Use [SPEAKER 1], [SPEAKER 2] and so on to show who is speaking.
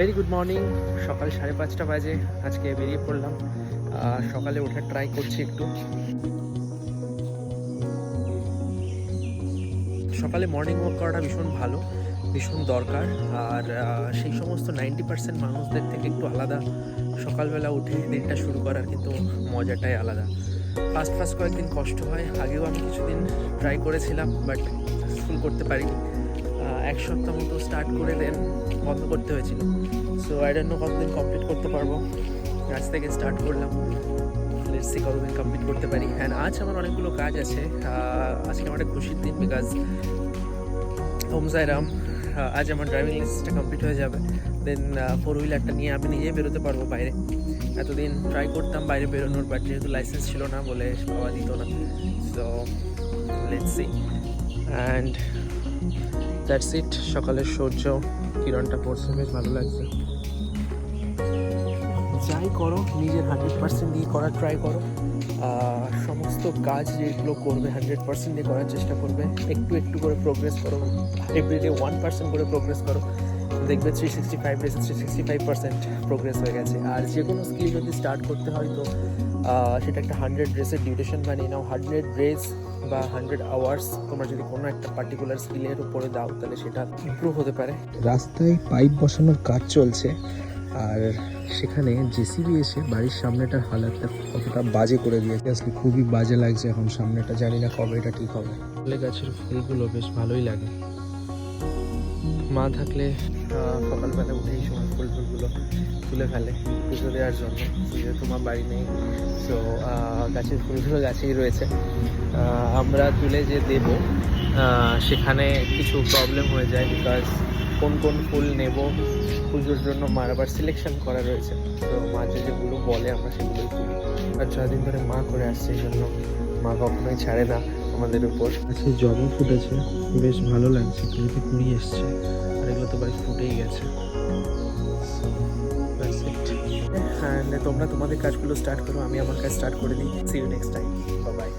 [SPEAKER 1] Very good morning সকাল সাড়ে পাঁচটা বাজে। আজকে বেরিয়ে পড়লাম। সকালে ওঠার ট্রাই করছি একটু। সকালে মর্নিং ওয়াক করাটা ভীষণ ভালো, ভীষণ দরকার। আর সেই সমস্ত নাইনটি পার্সেন্ট মানুষদের থেকে একটু আলাদা। সকালবেলা উঠে দিনটা শুরু করার কিন্তু মজাটাই আলাদা। ফার্স্ট ফার্স্ট কয়েকদিন কষ্ট হয়। আগেও আমি কিছুদিন ট্রাই করেছিলাম বাট সাকসেসফুল করতে পারিনি। এক সপ্তাহ মতো স্টার্ট করে দেন। বন্ধ করতে হয়েছিল। সো আই ডোন্ট নো কতদিন কমপ্লিট করতে পারব। আজ থেকে স্টার্ট করলাম। সি কতদিন কমপ্লিট করতে পারি। অ্যান্ড আজ আমার অনেকগুলো কাজ আছে। আজকে আমার একটা খুশির দিন বিকজ ওম সাইরাম আজ আমার ড্রাইভিং লাইসেন্সটা কমপ্লিট হয়ে যাবে। দেন ফোর হুইলারটা নিয়ে আমি নিজেই বেরোতে পারব বাইরে। এতদিন ট্রাই করতাম বাইরে বেরোনোর বাট যেহেতু লাইসেন্স ছিল না বলে পাওয়া দিত না। So let's and that's it সকালের সূর্য কিরণটা পড়ছে, বেশ ভালো লাগছে। যাই করো, নিজের হান্ড্রেড পার্সেন্ট দিয়ে করার ট্রাই করো। সমস্ত কাজ যেগুলো করবে হান্ড্রেড পার্সেন্ট দিয়ে করার চেষ্টা করবে। একটু একটু করে প্রোগ্রেস করো। এভরিডে ওয়ান পার্সেন্ট করে প্রোগ্রেস করো। দেখবে three sixty five days three sixty five percent progress হয়ে গেছে। আর যে কোনো স্কিল যদি স্টার্ট করতে হয় তো সেটা একটা হান্ড্রেড ড্রেসের ডিউরেশন বানিয়ে নাও। হান্ড্রেড ড্রেস বা হান্ড্রেড আওয়ার্স তোমরা যদি কোনো একটা পার্টিকুলার স্কিলের উপরে দাও তাহলে সেটা ইমপ্রুভ হতে পারে।
[SPEAKER 2] রাস্তায় পাইপ বসানোর কাজ চলছে আর সেখানে জেসিবি এসে বাড়ির সামনেটার হালাতটা কতটা বাজে করে দিয়েছে। আসলে খুবই বাজে লাগছে এখন সামনেটা জানি না কবে এটা ঠিক হবে।
[SPEAKER 1] ফুলে গাছের ফুলগুলো বেশ ভালোই লাগে। মা থাকলে সকালবেলা উঠে এই সময় ফুল ফুলগুলো তুলে ফেলে পুজো দেওয়ার জন্য। যেহেতু মা বাড়ি নেই তো গাছের ফুলগুলো গাছেই রয়েছে। আমরা তুলে যে দেব। সেখানে কিছু প্রবলেম হয়ে যায় বিকজ কোন কোন ফুল নেব পুজোর জন্য মার আবার সিলেকশন করা রয়েছে। তো মা যে যেগুলো বলে আমরা সেগুলোই তুলি। আর যতদিন ধরে মা করে আসছে, এই জন্য মা কখনোই ছাড়ে না। আমাদের উপর।
[SPEAKER 2] আছে জবা ফুটেছে বেশ ভালো লাগছে কুড়িতে কুড়ি এসছে
[SPEAKER 1] আর এগুলো তো বাড়ি ফুটেই গেছে। তোমরা তোমাদের কাজগুলো স্টার্ট করো আমি আমার কাজ স্টার্ট করে দিই। See you next time bye